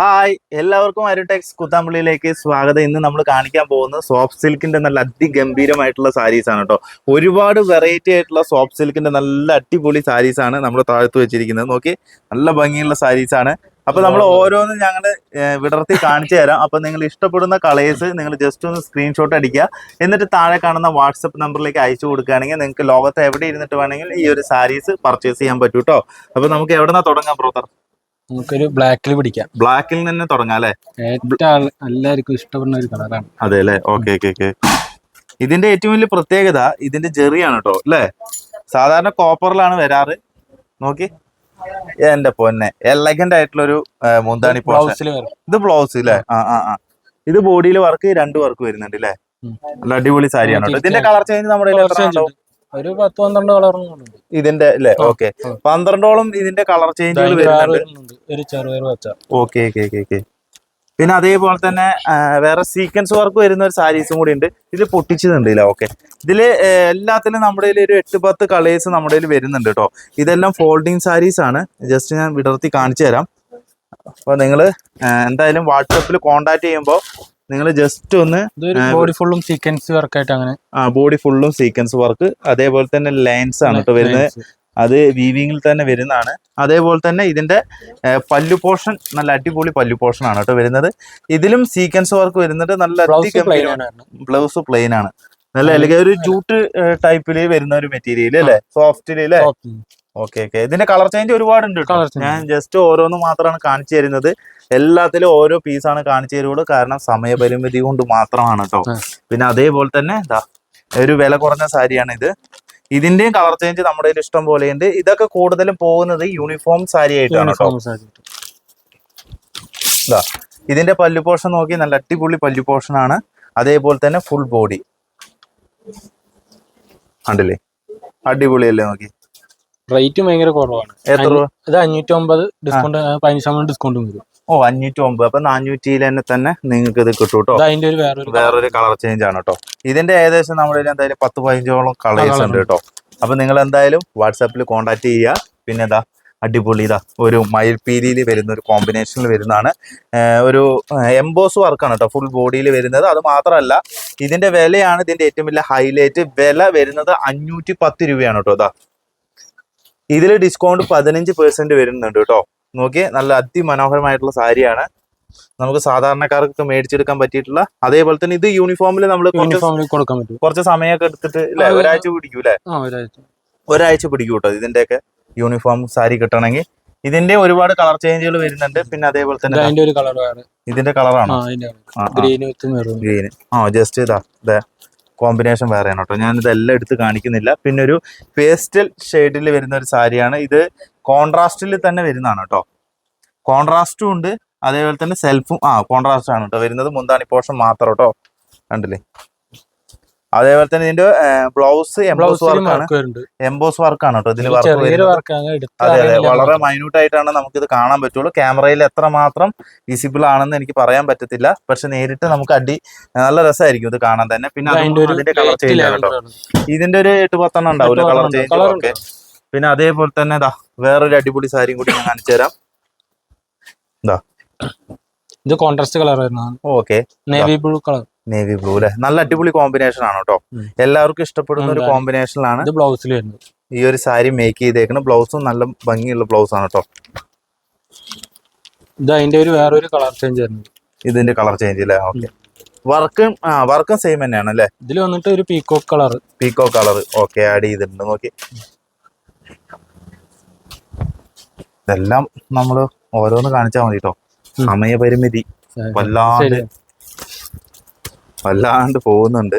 Hi എല്ലാവർക്കും അരുടെക്സ് കുത്താമ്പള്ളിയിലേക്ക് സ്വാഗതം. ഇന്ന് നമ്മൾ കാണിക്കാൻ പോകുന്നത് സോഫ്റ്റ് സിൽക്കിന്റെ നല്ല അതിഗംഭീരമായിട്ടുള്ള സാരീസ് ആണ് കേട്ടോ. ഒരുപാട് വെറൈറ്റി ആയിട്ടുള്ള സോഫ്റ്റ് സിൽക്കിന്റെ നല്ല അടിപൊളി സാരീസ് ആണ് നമ്മൾ താഴ്ത്തു വെച്ചിരിക്കുന്നത്. നോക്കി നല്ല ഭംഗിയുള്ള സാരീസ് ആണ്. അപ്പൊ നമ്മൾ ഓരോന്നും ഞങ്ങൾ വിടർത്തി കാണിച്ചു തരാം. അപ്പൊ നിങ്ങൾ ഇഷ്ടപ്പെടുന്ന കളേഴ്സ് നിങ്ങൾ ജസ്റ്റ് ഒന്ന് സ്ക്രീൻഷോട്ട് അടിക്കുക. എന്നിട്ട് താഴെ കാണുന്ന വാട്സപ്പ് നമ്പറിലേക്ക് അയച്ചു കൊടുക്കുകയാണെങ്കിൽ നിങ്ങൾക്ക് ലോകത്ത് എവിടെ ഇരുന്നിട്ട് വേണമെങ്കിൽ ഈ ഒരു സാരീസ് പർച്ചേസ് ചെയ്യാൻ പറ്റൂട്ടോ അപ്പൊ നമുക്ക് എവിടെ നിന്നാ തുടങ്ങാം ബ്രോത്തർ നമുക്കൊരു ബ്ലാക്കിൽ പിടിക്കാം. ബ്ലാക്കിൽ തന്നെ തുടങ്ങാം അല്ലേ? ഏറ്റവും എല്ലാവർക്കും ഇഷ്ടപ്പെടുന്ന ഒരു കളറാണ്. അതെ അല്ലേ ഓക്കെ ഓക്കെ ഓക്കെ. ഇതിന്റെ ഏറ്റവും വലിയ പ്രത്യേകത ഇതിന്റെ ജെറിയാണ് കേട്ടോ അല്ലേ? സാധാരണ കോപ്പറിലാണ് വരാറ്. നോക്കി. എന്റെ പൊന്നെ. എലഗന്റ് ആയിട്ടുള്ള ഒരു മുന്താണി ബ്ലൗസ് ഇത് ബ്ലൗസ് അല്ലേ ആ ആ ആ. ഇത് ബോഡിയിൽ വർക്ക് രണ്ട് വർക്ക് വരുന്നുണ്ട് അല്ലേ നല്ല അടിപൊളി സാരിയാണ് കേട്ടോ. ഇതിന്റെ കളർ ചേഞ്ച് നമ്മുടെ? ഒരു പത്ത് പന്ത്രണ്ട് കളറുണ്ട് ഇതിന്റെ അല്ലേ? ഓക്കെ. പന്ത്രണ്ടോളം ഇതിന്റെ കളർ ചേഞ്ചുകൾ വരുന്നുണ്ട്. ഒരു ചെറുപയർ ഓക്കെ ഓക്കെ ഓക്കെ ഓക്കെ പിന്നെ അതേപോലെ തന്നെ വേറെ സീക്വൻസ് വർക്ക് വരുന്ന ഒരു സാരീസും കൂടി ഉണ്ട്. ഇതിൽ പൊട്ടിച്ചതുണ്ട് ഇല്ല? ഓക്കെ ഇതിൽ എല്ലാത്തിലും നമ്മുടെ ഒരു എട്ട് പത്ത് കളേഴ്സ് നമ്മുടെ വരുന്നുണ്ട് കേട്ടോ. ഇതെല്ലാം ഫോൾഡിങ് സാരീസ് ആണ്. ജസ്റ്റ് ഞാൻ വിടർത്തി കാണിച്ചു തരാം. അപ്പൊ നിങ്ങൾ എന്തായാലും വാട്സപ്പിൽ കോണ്ടാക്ട് ചെയ്യുമ്പോൾ നിങ്ങൾ ജസ്റ്റ് ഒന്ന് ബോഡി ഫുള്ളും സീക്വൻസ് വർക്ക് ആയിട്ട് അങ്ങനെ. ആ ബോഡി ഫുള്ളും സീക്വൻസ് വർക്ക് അതേപോലെ തന്നെ ലൈൻസ് ആണ് കേട്ടോ വരുന്നത്. അത് വീവിങ്ങിൽ തന്നെ വരുന്നതാണ്. അതേപോലെ തന്നെ ഇതിന്റെ പല്ലു പോർഷൻ നല്ല അടിപൊളി പല്ലു പോർഷൻ ആണ് കേട്ടോ വരുന്നത്. ഇതിലും സീക്വൻസ് വർക്ക് വരുന്നത് നല്ല ബ്ലൗസ് പ്ലെയിൻ ആണ് ബ്ലൗസ് പ്ലെയിൻ ആണ്. നല്ല അല്ലെങ്കിൽ ഒരു ജൂട്ട് ടൈപ്പിൽ വരുന്ന ഒരു മെറ്റീരിയൽ അല്ലേ? സോഫ്റ്റിൽ അല്ലേ ഓക്കെ ഓക്കെ ഇതിന്റെ കളർ ചേഞ്ച് ഒരുപാടുണ്ട് ഞാൻ ജസ്റ്റ് ഓരോന്ന് മാത്രമാണ് കാണിച്ചു തരുന്നത്. എല്ലാത്തിലും ഓരോ പീസാണ് കാണിച്ചു തരുള്ളൂ. കാരണം സമയപരിമിതി കൊണ്ട് മാത്രമാണ് കേട്ടോ പിന്നെ അതേപോലെ തന്നെ ഇതാ ഒരു വില കുറഞ്ഞ സാരിയാണ് ഇത്. ഇതിന്റെയും കളർ ചേഞ്ച് നമ്മുടെ ഇഷ്ടം പോലെ ഉണ്ട് ഇതൊക്കെ കൂടുതലും പോകുന്നത് യൂണിഫോം സാരി ആയിട്ടാണ് കേട്ടോ ഇതാ ഇതിന്റെ പല്ലു പോർഷൻ നോക്കി നല്ല അടിപൊളി പല്ലു പോർഷൻ ആണ്. അതേപോലെ തന്നെ ഫുൾ ബോഡി കണ്ടില്ലേ? അടിപൊളിയല്ലേ നോക്കി? റേറ്റ് ഭയങ്കര കുറവാണ്. എത്ര രൂപ? ഇത് അഞ്ഞൂറ്റി ഒമ്പത് ഡിസ്കൗണ്ട് പതിനഞ്ച് ശതമാനം ഡിസ്കൗണ്ട് വരും ഓ അഞ്ഞൂറ്റി ഒമ്പത് അപ്പൊ നാനൂറ്റിയിൽ തന്നെ തന്നെ നിങ്ങൾക്ക് ഇത് കിട്ടും കേട്ടോ അതിന്റെ ഒരു വേറൊരു വേറൊരു കളർ ചേഞ്ച് ആണ് കേട്ടോ ഇതിന്റെ ഏകദേശം നമ്മുടെ എന്തായാലും പത്ത് പതിനഞ്ചോളം കളേഴ്സ് ഉണ്ട് കേട്ടോ അപ്പൊ നിങ്ങൾ എന്തായാലും വാട്സാപ്പിൽ കോൺടാക്ട് ചെയ്യുക. പിന്നെ എന്താ അടിപൊളി ഇതാ ഒരു മയിൽപീലിയിൽ വരുന്ന ഒരു കോമ്പിനേഷനിൽ വരുന്നതാണ്. ഒരു എംബോസ് വർക്കാണ് കേട്ടോ ഫുൾ ബോഡിയിൽ വരുന്നത്. അത് മാത്രമല്ല ഇതിന്റെ വിലയാണ് ഇതിന്റെ ഏറ്റവും വലിയ ഹൈലൈറ്റ് വില വരുന്നത് അഞ്ഞൂറ്റി പത്ത് രൂപയാണ് കേട്ടോ ഇതാ ഇതിൽ ഡിസ്കൗണ്ട് പതിനഞ്ച് പെർസെന്റ് വരുന്നുണ്ട് കേട്ടോ. നോക്കിയേ നല്ല അതിമനോഹരമായിട്ടുള്ള സാരിയാണ്. നമുക്ക് സാധാരണക്കാർക്ക് മേടിച്ചെടുക്കാൻ പറ്റിയിട്ടുള്ള അതേപോലെ തന്നെ ഇത് യൂണിഫോമിൽ നമ്മൾ കൊടുക്കാൻ പറ്റും. കുറച്ച് സമയമൊക്കെ എടുത്തിട്ട് ഒരാഴ്ച പിടിക്കും അല്ലേ ആ ഒരാഴ്ച. പിടിക്കും കേട്ടോ ഇതിന്റെയൊക്കെ യൂണിഫോം സാരി കിട്ടണമെങ്കിൽ. ഇതിന്റെ ഒരുപാട് കളർ ചേഞ്ചുകൾ വരുന്നുണ്ട്. പിന്നെ അതേപോലെ തന്നെ ഇതിന്റെ കളറാണ് ഗ്രീൻ ആ ജസ്റ്റ് ഇതാ ഇതേ. കോമ്പിനേഷൻ വേറെയാണ് കേട്ടോ. ഞാൻ ഇതെല്ലാം എടുത്ത് കാണിക്കുന്നില്ല. പിന്നെ ഒരു പേസ്റ്റൽ ഷെയ്ഡിൽ വരുന്ന ഒരു സാരിയാണ്. ഇത് കോൺട്രാസ്റ്റിൽ തന്നെ വരുന്നതാണ് കേട്ടോ. കോൺട്രാസ്റ്റും ഉണ്ട്. അതേപോലെ തന്നെ സെൽഫും ആ കോൺട്രാസ്റ്റ് ആണ് കേട്ടോ വരുന്നത്. മുന്താണി പോർഷൻ മാത്രം കേട്ടോ. കണ്ടില്ലേ? അതേപോലെ തന്നെ ഇതിന്റെ ബ്ലൗസ് എംബോസ് വർക്കാണ് എംബോസ് വർക്കാണ് കേട്ടോ. ഇതിൽ വർക്ക് അതെ അതെ. വളരെ. മൈന്യൂട്ട് ആയിട്ടാണ് നമുക്ക് ഇത് കാണാൻ പറ്റുള്ളൂ. ക്യാമറയിൽ എത്ര മാത്രം വിസിബിൾ ആണെന്ന് എനിക്ക് പറയാൻ പറ്റത്തില്ല. പക്ഷെ നേരിട്ട് നമുക്ക് അടി നല്ല രസമായിരിക്കും ഇത് കാണാൻ തന്നെ. പിന്നെ അതിന്റെ കളർ ചേഞ്ച് കേട്ടോ. ഇതിന്റെ ഒരു എട്ട് പത്തെണ്ണം ഉണ്ടാവില്ല കളർ ചേഞ്ച് ഒക്കെ. പിന്നെ അതേപോലെ തന്നെ ഇതാ വേറൊരു അടിപൊളി സാരിയും കൂടി ഞാൻ കാണിച്ചു തരാം. ഇതാ ഇത് കോൺട്രാസ്റ്റ് കളർ വരുന്നതാണ്. Okay. Navy blue colour navy blue അല്ലെ നല്ല അടിപൊളി കോമ്പിനേഷൻ ആണ് കേട്ടോ എല്ലാവർക്കും ഇഷ്ടപ്പെടുന്ന ഒരു കോമ്പിനേഷനിലാണ് ബ്ലൗസിൽ ഈ ഒരു സാരി മേക്ക് ചെയ്തേക്കുന്നത് ബ്ലൗസും നല്ല ഭംഗിയുള്ള ബ്ലൗസ് ആണ് കേട്ടോ ഇത് അതിന്റെ ഒരു വേറൊരു കളർ ചേഞ്ച് വരുന്നത്. ഇതിന്റെ കളർ ചേഞ്ച് അല്ലേ ഓക്കെ വർക്കും ആ വർക്കും സെയിം തന്നെയാണ് അല്ലേ ഇതിൽ വന്നിട്ട് ഒരു picot colour picot colour okay add ചെയ്തിട്ടുണ്ട്. നോക്കി ഇതെല്ലാം നമ്മൾ ഓരോന്ന് കാണിച്ചാൽ മതി കേട്ടോ സമയപരിമിതി. വല്ലാണ്ട് വല്ലാണ്ട് പോകുന്നുണ്ട്.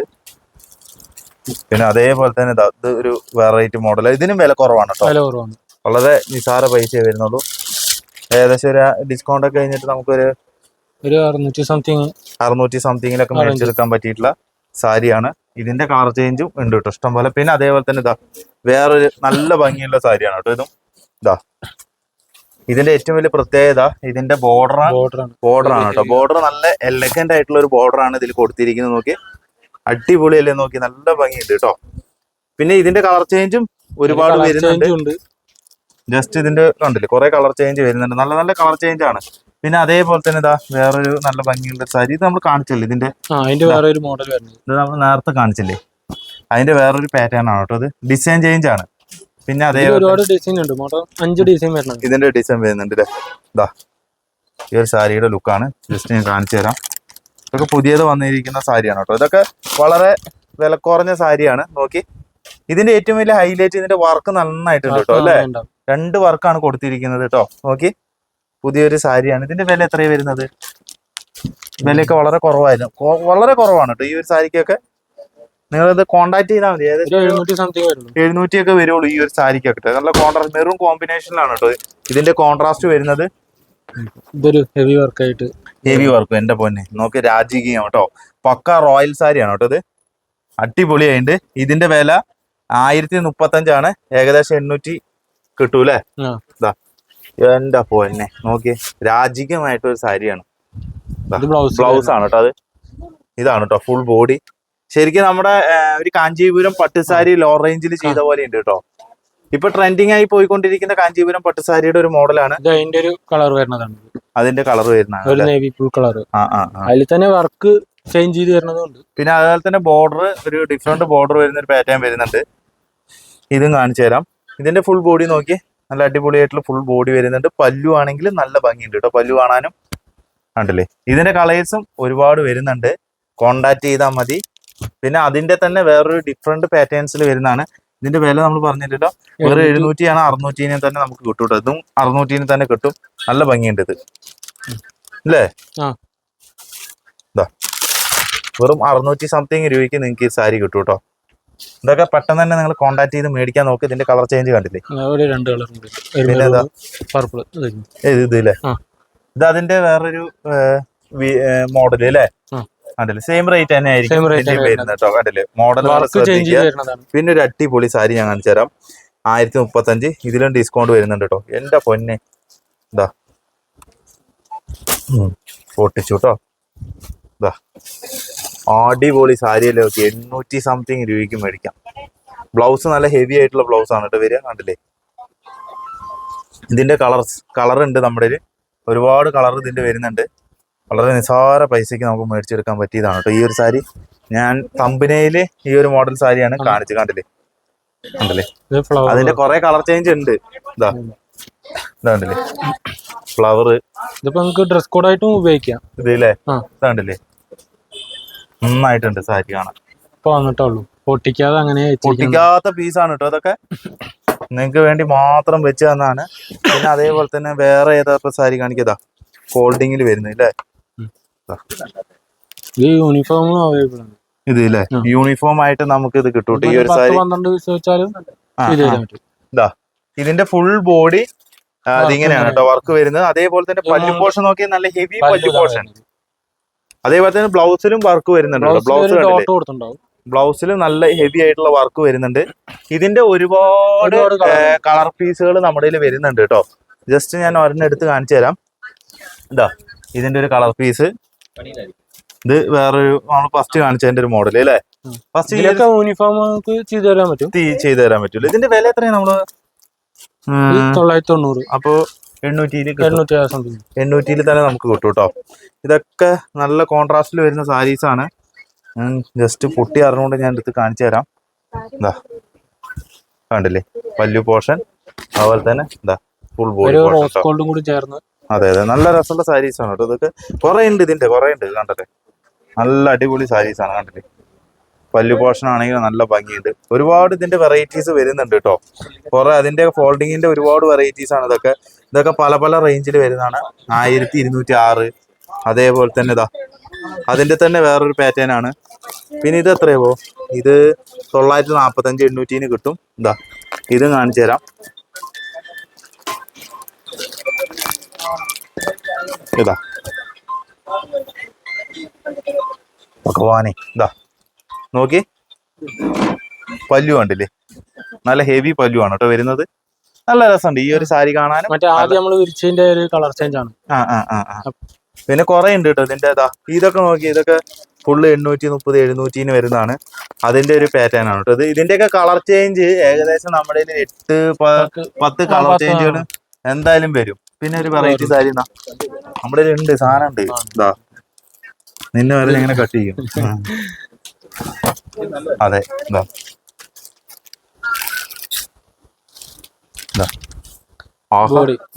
പിന്നെ അതേപോലെ തന്നെ ഇത് ഒരു വെറൈറ്റി മോഡൽ ഇതിനും വില കുറവാണ് കേട്ടോ വളരെ നിസാര പൈസയെ വരുന്നുള്ളൂ. ഏകദേശം ഒരു ഡിസ്കൗണ്ട് ഒക്കെ കഴിഞ്ഞിട്ട് നമുക്കൊരു ഒരു അറുന്നൂറ്റി സംതിങ് അറുന്നൂറ്റി സംതിങ്ങിലൊക്കെ. മേടിച്ചെടുക്കാൻ പറ്റിയിട്ടുള്ള സാരിയാണ്. ഇതിന്റെ കളർ ചേഞ്ചും ഉണ്ട് കേട്ടോ ഇഷ്ടം പോലെ. പിന്നെ അതേപോലെ തന്നെ ഇതാ വേറൊരു നല്ല ഭംഗിയുള്ള സാരിയാണ് കേട്ടോ ഇതും. ഇതാ ഇതിന്റെ ഏറ്റവും വലിയ പ്രത്യേകത ഇതിന്റെ ബോർഡർ ബോർഡർ ആണ്. കേട്ടോ. ബോർഡർ നല്ല എലഗന്റ് ആയിട്ടുള്ള ഒരു ബോർഡർ ആണ് ഇതിൽ കൊടുത്തിരിക്കുന്നത് നോക്കി. അടിപൊളിയല്ലേ നോക്കി. നല്ല ഭംഗിയുണ്ട് കേട്ടോ. പിന്നെ ഇതിന്റെ കളർ ചേഞ്ചും ഒരുപാട് വരുന്നുണ്ട്. ജസ്റ്റ് ഇതിന്റെ കണ്ടില്ലേ കുറെ കളർ ചേഞ്ച് വരുന്നുണ്ട്. നല്ല നല്ല കളർ ചേഞ്ച് ആണ്. പിന്നെ അതേപോലെ തന്നെ ഇതാ വേറൊരു നല്ല ഭംഗിയുള്ള സാരി. ഇത് നമ്മൾ കാണിച്ചല്ലേ ഇതിന്റെ? ഇത്. നമ്മൾ നേരത്തെ കാണിച്ചില്ലേ? അതിന്റെ വേറൊരു പാറ്റേൺ ആണ് കേട്ടോ ഇത്. ഡിസൈൻ ചേഞ്ച് ആണ്. പിന്നെ അതേ ഒരുപാട് ഡിസൈൻ ഉണ്ട്. മൊത്തം അഞ്ച് ഡിസൈൻ വരുന്നുണ്ട്. ഇതിന്റെ ഡിസൈൻ വരുന്നുണ്ട് അല്ലേ ഇതാ ഈ ഒരു സാരിയുടെ ലുക്കാണ് ജസ്റ്റ് ഞാൻ കാണിച്ചു തരാം. ഇതൊക്കെ പുതിയത് വന്നിരിക്കുന്ന സാരിയാണ് കേട്ടോ. ഇതൊക്കെ വളരെ വില കുറഞ്ഞ സാരിയാണ്. നോക്കി. ഇതിന്റെ ഏറ്റവും വലിയ ഹൈലൈറ്റ് ഇതിന്റെ വർക്ക് നന്നായിട്ടുണ്ട് കേട്ടോ അല്ലേ? രണ്ട് വർക്കാണ് കൊടുത്തിരിക്കുന്നത് കേട്ടോ. നോക്കി. പുതിയൊരു സാരിയാണ്. ഇതിന്റെ വില എത്രയാണ് വരുന്നത്? വിലയൊക്കെ വളരെ കുറവായിരുന്നു. വളരെ കുറവാണ് കേട്ടോ ഈ ഒരു സാരിക്കൊക്കെ. നിങ്ങളിത് കോണ്ടാക്ട് ചെയ്താൽ മതി. ഒരു ഒരു എഴുന്നൂറ്റി ഒക്കെ വരുള്ളൂ ഈ ഒരു സാരിക്കൊക്കെ നല്ല കോൺട്രാസ്റ്റ് മെറൂൺ കോമ്പിനേഷനിലാണ് കേട്ടോ ഇതിന്റെ കോൺട്രാസ്റ്റ് വരുന്നത് ഇതൊരു ഹെവി വർക്കായിട്ട് ഹെവി വർക്ക് എന്റെ പൊന്നെ. നോക്ക് രാജകീയം കേട്ടോ പക്ക റോയൽ സാരിയാണ് കേട്ടോ ഇത്. അടിപൊളിയായിട്ട് ഇതിന്റെ വില ആയിരത്തി മുപ്പത്തഞ്ചാണ് ഏകദേശം എണ്ണൂറ്റി കിട്ടൂലേ? ഇതാ എന്റെ പൊന്നെ. നോക്കിയേ. രാജകീയമായിട്ടൊരു സാരിയാണ്. ഇത് ബ്ലൗസ് ബ്ലൗസ് ആണ് കേട്ടോ അത്. ഇതാണ് കേട്ടോ ഫുൾ ബോഡി ശരിക്കും നമ്മുടെ ഒരു കാഞ്ചീപുരം പട്ടുസാരി ലോ റേഞ്ചിൽ ചെയ്ത പോലെ ഉണ്ട് കേട്ടോ. ഇപ്പൊ ട്രെൻഡിങ് ആയി പോയിക്കൊണ്ടിരിക്കുന്ന കാഞ്ചീപുരം പട്ടുസാരിയുടെ ഒരു മോഡലാണ്. അതിന്റെ ഒരു കളർ വരുന്നതാണ്. അതിന്റെ കളർ വരുന്ന ഒരു നേവി ബ്ലൂ കളർ അതിൽ തന്നെ വർക്ക് ചേഞ്ച് ചെയ്ത് വരുന്നതുണ്ട് പിന്നെ അതുപോലെ തന്നെ ബോർഡർ ഒരു ഡിഫറെന്റ് ബോർഡർ വരുന്ന ഒരു പാറ്റേൺ വരുന്നുണ്ട്. ഇതും കാണിച്ചു തരാം. ഇതിന്റെ ഫുൾ ബോഡി നോക്കി. നല്ല അടിപൊളിയായിട്ടുള്ള ഫുൾ ബോഡി വരുന്നുണ്ട്. പല്ലു ആണെങ്കിൽ നല്ല ഭംഗിയുണ്ട് കേട്ടോ. പല്ലു കാണാനും. കണ്ടില്ലേ? ഇതിന്റെ കളേഴ്സും ഒരുപാട് വരുന്നുണ്ട്. കോണ്ടാക്ട് ചെയ്താൽ മതി. പിന്നെ അതിന്റെ തന്നെ വേറൊരു ഡിഫറെന്റ് പാറ്റേൺസിൽ വരുന്നതാണ്. ഇതിന്റെ വില നമ്മൾ പറഞ്ഞില്ലല്ലോ. വേറെ എഴുന്നൂറ്റിയാണ് അറുന്നൂറ്റിനെ തന്നെ നമുക്ക് കിട്ടും കേട്ടോ ഇതും അറുന്നൂറ്റിനെ തന്നെ കിട്ടും. നല്ല ഭംഗിയുണ്ട് ഇത്. അല്ലേ? വെറും അറുന്നൂറ്റി സംതിങ് രൂപയ്ക്ക് നിങ്ങൾക്ക് ഈ സാരി കിട്ടും കേട്ടോ ഇതൊക്കെ പെട്ടെന്ന് തന്നെ നിങ്ങൾ കോൺടാക്ട് ചെയ്ത് മേടിക്കാൻ നോക്ക്. ഇതിന്റെ കളർ ചേഞ്ച് കണ്ടില്ലേ? രണ്ട് കളർ പിന്നെ? പർപ്പിൾ ഇത്. ഇല്ലേ. ഇത് അതിന്റെ വേറൊരു മോഡൽ അല്ലേ? കണ്ടില്ലേ സെയിം റേറ്റ് തന്നെ ആയിരിക്കും വരുന്നത് കേട്ടോ. മോഡൽ പിന്നെ ഒരു അടിപൊളി സാരി ഞാൻ കാണിച്ചു തരാം. ആയിരത്തി മുപ്പത്തഞ്ച് ഇതിലും ഡിസ്കൗണ്ട് വരുന്നുണ്ട് കേട്ടോ. എന്റെ പൊന്നെ. ഇതാ ഉം. പൊട്ടിച്ചു കേട്ടോ. ഇതാ അടിപൊളി സാരിയല്ലേ നോക്കി എണ്ണൂറ്റി സംതിങ് രൂപയ്ക്ക് മേടിക്കാം. ബ്ലൗസ് നല്ല ഹെവി ആയിട്ടുള്ള ബ്ലൗസ് ആണ് കേട്ടോ വരിക. കണ്ടില്ലേ? ഇതിന്റെ കളർ കളർ ഉണ്ട് നമ്മുടെ ഒരുപാട് കളർ ഇതിന്റെ വരുന്നുണ്ട്. വളരെ നിസ്സാര പൈസക്ക് നമുക്ക് മേടിച്ചെടുക്കാൻ പറ്റിയതാണ് കേട്ടോ. ഈ ഒരു സാരി ഞാൻ കമ്പനിയിൽ ഈ ഒരു മോഡൽ സാരിയാണ് കാണിച്ചു കണ്ടില്ലേ? കണ്ടില്ലേ? അതിന്റെ കുറെ കളർ ചേഞ്ച് ഉണ്ട്. ഇതാ. ഇതാ കണ്ടില്ലേ? ഫ്ലവർ ഇതിപ്പോ നമുക്ക് ഡ്രസ് കോഡായിട്ടും ഉപയോഗിക്കാം. ഇതില്ലേ? ആ. ഇതാ കണ്ടില്ലേ? നന്നായിട്ടുണ്ട് സാരി കാണാൻ. ഇപ്പൊ വന്നിട്ടുള്ളൂ. പൊട്ടിക്കാതെ അങ്ങനെ പൊട്ടിക്കാത്ത പീസാണ് കേട്ടോ അതൊക്കെ. നിങ്ങൾക്ക് വേണ്ടി മാത്രം വെച്ച് തന്നാണ്. പിന്നെ അതേപോലെ തന്നെ വേറെ ഏതാ സാരി കാണിക്കതാ ഫോൾഡിങ്ങിൽ ദാ. ഇത് യൂണിഫോമും അവൈലബിൾ ആണ് ഇത് ഇല്ലേ യൂണിഫോം ആയിട്ട് നമുക്ക് ഇത് കിട്ടും ഈ ഒരു സാരി. പന്ത്രണ്ട് പീസ് വെച്ചാലും ഇത് ഇതിന്റെ ഫുൾ ബോഡി അതിങ്ങനെയാണ് കേട്ടോ വർക്ക് വരുന്നത്. അതേപോലെ തന്നെ പല്ലു പോർഷൻ നോക്കി നല്ല ഹെവി പല്ല് പോർഷൻ അതേപോലെ തന്നെ ബ്ലൗസിലും വർക്ക് വരുന്നുണ്ട് ബ്ലൗസ് ബ്ലൗസിൽ നല്ല ഹെവി ആയിട്ടുള്ള വർക്ക് വരുന്നുണ്ട്. ഇതിന്റെ ഒരുപാട് ഒരുപാട് കളർ പീസുകൾ നമ്മുടെ കയ്യിൽ വരുന്നുണ്ട് കേട്ടോ ജസ്റ്റ് ഞാൻ ഒരെണ്ണം എടുത്ത് കാണിച്ചു തരാം. ഇതാ ഇതിന്റെ ഒരു കളർ പീസ് ഇത് വേറൊരു നമ്മൾ ഫസ്റ്റ് കാണിച്ചതിന്റെ ഒരു മോഡൽ അല്ലേ. ഫസ്റ്റ് ഇതിലൊക്കെ യൂണിഫോം നമുക്ക് ചെയ്തു തരാൻ പറ്റും. ചെയ്തു തരാൻ പറ്റൂല ഇതിന്റെ വില എത്രയാണ് നമ്മൾ? തൊള്ളായിരത്തി തൊണ്ണൂറ് അപ്പോ എണ്ണൂറ്റിയിൽ എണ്ണൂറ്റി എണ്ണൂറ്റിയിൽ തന്നെ നമുക്ക് കിട്ടും കേട്ടോ. ഇതൊക്കെ നല്ല കോൺട്രാസ്റ്റിൽ വരുന്ന സാരീസ് ആണ്. ഞാൻ ജസ്റ്റ് പൊട്ടി അറിഞ്ഞുകൊണ്ട് ഞാൻ എടുത്ത് കാണിച്ചു തരാം. എന്താ കണ്ടില്ലേ? പല്ലു പോർഷൻ അതുപോലെ തന്നെ എന്താ ഫുൾ ബോഡി റോസ് ഗോൾഡും കൂടി ചേർന്ന് അതെ അതെ. നല്ല രസമുള്ള സാരീസ് ആണ് കേട്ടോ ഇതൊക്കെ. കുറെ ഉണ്ട് ഇതിന്റെ കുറെ ഉണ്ട് കണ്ടല്ലേ? നല്ല അടിപൊളി സാരീസ് ആണ് കണ്ടില്ലേ? പല്ലു പോർഷൻ ആണെങ്കിലും നല്ല ഭംഗിയുണ്ട്. ഒരുപാട് ഇതിന്റെ വെറൈറ്റീസ് വരുന്നുണ്ട് കേട്ടോ. കുറെ അതിന്റെ ഫോൾഡിങ്ങിന്റെ ഒരുപാട് വെറൈറ്റീസ് ആണ് ഇതൊക്കെ. ഇതൊക്കെ പല പല റേഞ്ചിൽ വരുന്നതാണ്. ആയിരത്തി ഇരുന്നൂറ്റി ആറ് അതേപോലെ തന്നെ ഇതാ. അതിന്റെ തന്നെ വേറൊരു പാറ്റേൺ ആണ്. പിന്നെ ഇത് എത്രയാവോ ഇത് തൊള്ളായിരത്തി നാൽപ്പത്തഞ്ച് എണ്ണൂറ്റിന് കിട്ടും. ഇതാ. ഇത് കാണിച്ചു തരാം ഇതാ. ഭഗവാനെ ഇതാ. നോക്കി. പല്ലു കണ്ടില്ലേ? നല്ല ഹെവി പല്ലു ആണ് കേട്ടോ വരുന്നത്. നല്ല രസമുണ്ട് ഈ ഒരു സാരി കാണാനും. മറ്റേ ആദ്യം നമ്മൾ വിരിച്ചതിന്റെ ഒരു കളർ ചേഞ്ച് ആണ്. ആ ആ ആ പിന്നെ കുറെ ഉണ്ട് കേട്ടോ ഇതിന്റെ ഇതാ. ഇതൊക്കെ നോക്കി ഇതൊക്കെ ഫുള്ള് എണ്ണൂറ്റി മുപ്പത് എഴുന്നൂറ്റിന് വരുന്നതാണ്. അതിന്റെ ഒരു പാറ്റേൺ ആണ് കേട്ടോ. ഇത് ഇതിന്റെയൊക്കെ കളർ ചേഞ്ച് ഏകദേശം നമ്മുടെ എട്ട് പത്ത്. കളർ ചേഞ്ചുകൾ എന്തായാലും വരും. പിന്നെ ഒരു വെറൈറ്റി സാരി എന്നാ നമ്മുടെ ഉണ്ട് സാധനം ഉണ്ട് ഇതാ. നിന്നെ വരെ ഇങ്ങനെ കട്ട് ചെയ്യും. അതെ ഇതാ.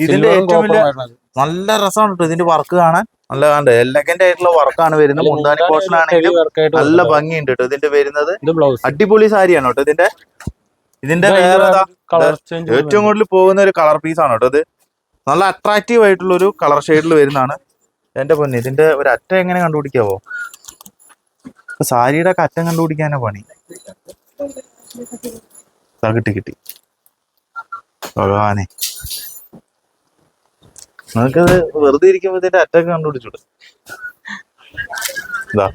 ഇതിന്റെ ഏറ്റവും വലിയ നല്ല രസമാണ് കേട്ടോ ഇതിന്റെ വർക്ക് കാണാൻ. നല്ല കണ്ട് എലഗന്റ് ആയിട്ടുള്ള വർക്കാണ് വരുന്നത്. മുന്താനി പോർഷൻ ആണെങ്കിലും നല്ല ഭംഗിയുണ്ട് കേട്ടോ ഇതിന്റെ വരുന്നത്. അടിപൊളി സാരിയാണ് കേട്ടോ ഇതിന്റെ ഇതിന്റെ വേറെ ഏറ്റവും കൂടുതൽ പോകുന്ന ഒരു കളർ പീസ് ആണ് കേട്ടോ ഇത്. നല്ല അട്രാക്റ്റീവ് ആയിട്ടുള്ളൊരു കളർ ഷെയ്ഡിൽ വരുന്നതാണ് എന്റെ പൊന്നെ. ഇതിന്റെ ഒരു അറ്റം എങ്ങനെ കണ്ടുപിടിക്കാവോ? സാരിയുടെ ഒക്കെ അറ്റം കണ്ടുപിടിക്കാനാ പണി. കിട്ടി കിട്ടി. ഭഗവാനെ. നിങ്ങൾക്കത് വെറുതെ ഇരിക്കുമ്പോ ഇതിന്റെ അറ്റൊക്കെ കണ്ടുപിടിച്ചൂടെ? ഇതാ.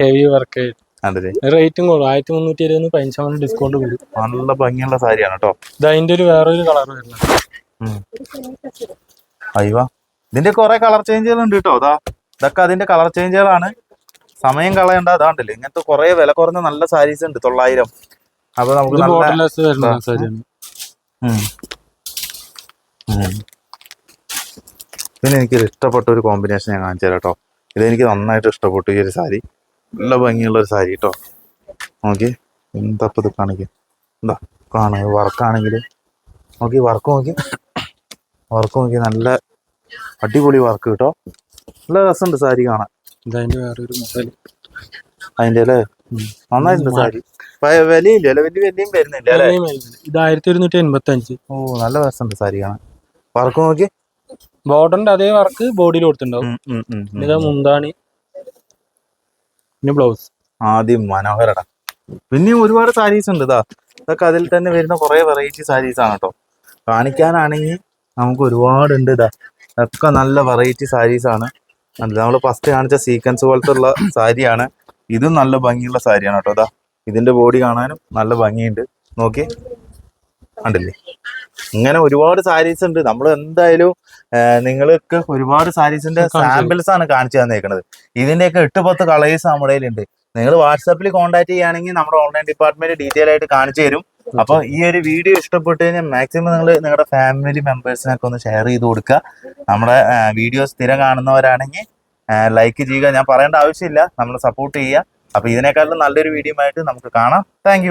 ഹെവി വർക്ക് കണ്ടല്ലേ? റേറ്റും കൂടും ആയിരത്തി മുന്നൂറ്റി ഇരുപത് പതിനഞ്ച് ഡിസ്കൗണ്ട് കൂടും നല്ല ഭംഗിയുള്ള സാരിയാണ് കേട്ടോ. ഇത് അതിന്റെ ഒരു വേറൊരു കളർ വരുന്നത്. അയ്യോ. ഇതിന്റെ കുറെ കളർ ചേഞ്ചുകൾ ഉണ്ട് കേട്ടോ. അതാ ഇതൊക്കെ അതിന്റെ കളർ ചേഞ്ചുകളാണ് സമയം കളയണ്ട അതാണ്ടല്ലേ ഇങ്ങനത്തെ കുറെ വില കുറഞ്ഞ നല്ല സാരീസ് ഉണ്ട് തൊള്ളായിരം. അപ്പൊ നമുക്ക്. പിന്നെ എനിക്കൊരു ഇഷ്ടപ്പെട്ട ഒരു കോമ്പിനേഷൻ ഞാൻ കാണിച്ചു തരാം കേട്ടോ. ഇതെനിക്ക് നന്നായിട്ട് ഇഷ്ടപ്പെട്ടു ഈ ഒരു സാരി നല്ല ഭംഗിയുള്ള ഒരു സാരി കേട്ടോ. നോക്കി. എന്താ ഇത് കാണിക്കാം എന്താ കാണുക വർക്കാണെങ്കിൽ നോക്കി വർക്ക് നോക്കി. വർക്ക് നോക്കി നല്ല അടിപൊളി വർക്ക് കേട്ടോ. നല്ല രസമുണ്ട് സാരി കാണാൻ. അതിന്റെ വേറൊരു മൊബൈൽ അതിന്റെ അല്ലേ നന്നായിട്ടുണ്ട് സാരി. പ- വിലയില്ല? അല്ലെ വലിയ വിലയും വരുന്നില്ല അല്ലേ? ഇത് ആയിരത്തി ഒരുന്നൂറ്റി എൺപത്തി അഞ്ച് ഓ നല്ല രസമുണ്ട് സാരി കാണാൻ. വർക്ക് നോക്കി. ബോർഡറിന്റെ അതേ വർക്ക് ബോഡിയിൽ കൊടുത്തിട്ടുണ്ടാവും. ഇതാ മുന്താണി. പിന്നെ ബ്ലൗസ്. ആദ്യം മനോഹരട. പിന്നെയും ഒരുപാട് സാരീസ് ഉണ്ട് ഇതാ. ഇതൊക്കെ അതിൽ തന്നെ വരുന്ന കുറെ വെറൈറ്റി സാരീസ് ആണ് കേട്ടോ. കാണിക്കാനാണെങ്കിൽ നമുക്ക് ഒരുപാട് ഉണ്ട് ഇതാ. ഒക്കെ നല്ല വെറൈറ്റി സാരീസ് ആണ്. നമ്മൾ ഫസ്റ്റ് കാണിച്ച സീക്വൻസ് പോലത്തെ ഉള്ള സാരിയാണ് ഇതും നല്ല ഭംഗിയുള്ള സാരിയാണ് കേട്ടോ അതാ ഇതിന്റെ ബോഡി കാണാനും നല്ല ഭംഗിയുണ്ട്. നോക്കി ണ്ടല്ലേ ഇങ്ങനെ ഒരുപാട് സാരീസ് ഉണ്ട്. നമ്മൾ എന്തായാലും നിങ്ങൾക്ക് ഒരുപാട് സാരീസിന്റെ സാമ്പിൾസ് ആണ് കാണിച്ചു തന്നേക്കുന്നത് ഇതിന്റെയൊക്കെ എട്ട് പത്ത് കളേഴ്സ് നമ്മുടെ കയ്യിലുണ്ട്. നിങ്ങൾ വാട്സാപ്പിൽ കോൺടാക്ട് ചെയ്യുകയാണെങ്കിൽ നമ്മുടെ ഓൺലൈൻ ഡിപ്പാർട്ട്മെന്റ് ഡീറ്റെയിൽ ആയിട്ട് കാണിച്ചു തരും. അപ്പൊ ഈ ഒരു വീഡിയോ ഇഷ്ടപ്പെട്ട് കഴിഞ്ഞാൽ മാക്സിമം നിങ്ങൾ നിങ്ങളുടെ ഫാമിലി മെമ്പേഴ്സിനൊക്കെ ഒന്ന് ഷെയർ ചെയ്ത് കൊടുക്കുക. നമ്മുടെ വീഡിയോ സ്ഥിരം കാണുന്നവരാണെങ്കിൽ ലൈക്ക് ചെയ്യുക. ഞാൻ പറയേണ്ട ആവശ്യമില്ല. നമ്മൾ സപ്പോർട്ട് ചെയ്യുക. അപ്പൊ ഇതിനേക്കാളും നല്ലൊരു വീഡിയോ ആയിട്ട് നമുക്ക് കാണാം. താങ്ക്